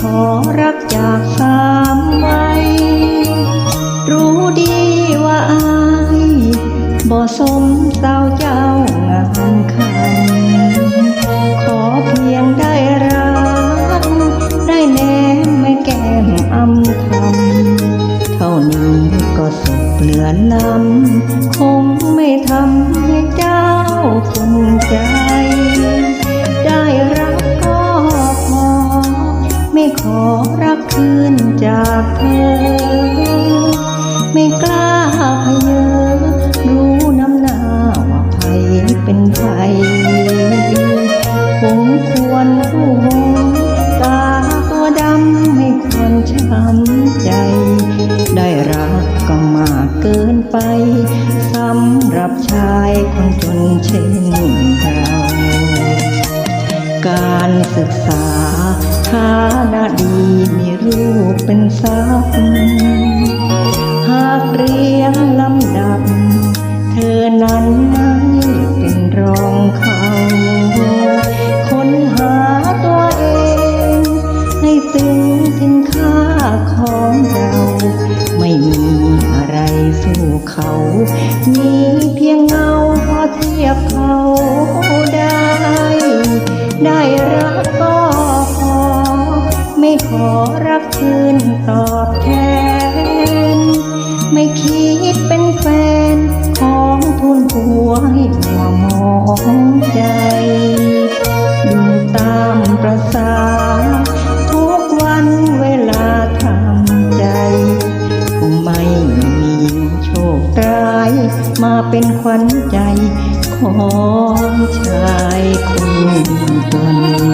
ขอรักจากสามวัยรู้ดีว่าอายบ่สมสาวเจ้างามคันขอเพียงได้รัก ได้แนมไม่แก้มอำคำเท่านี้ก็สุขเหลือล้ำคงไม่ทำ ขอรักคืนจากเธอ ไม่กล้าพเยอรู้น้ำหน้าว่าใครเป็นใครคงควรผู้หงตาตัวดำไม่ควรช้ำใจ ได้รักก็มากเกินไปสำหรับชายคนจนเช่นเราการศึกษาานะดีมีรูปเป็นทรัพย์หากเรียงลำดับ เธอนั้นไม่เป็นรองเขาค้นหาตัวเอง ให้ซึ้งถึงค่าของเรา ไม่มีอะไรสู้เขา มีเพียงเงาพอเทียบเขา รักคืนตอบแทน ไม่คิดเป็นแฟนของทุนหัวให้หัวมองใจดูตามประสาทุกวันเวลาทำใจคงไม่มีโชคร้าย มาเป็นขวัญใจของชายคนจน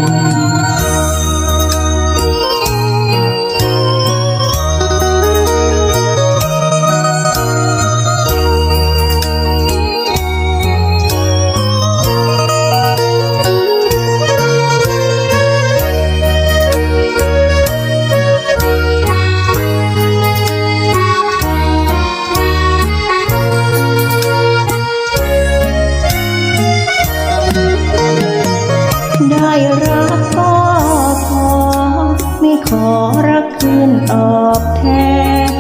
ขอรักคืนตอบแทน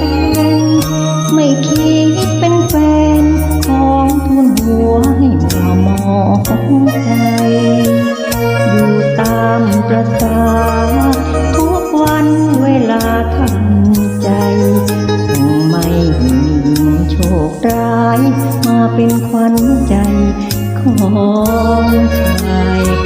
ไม่คิดเป็นแฟนของทุนหัวให้มัวมองใจ อยู่ตามประสาทุกวันเวลาทำใจไม่มีโชคร้าย มาเป็นควันใจของใาย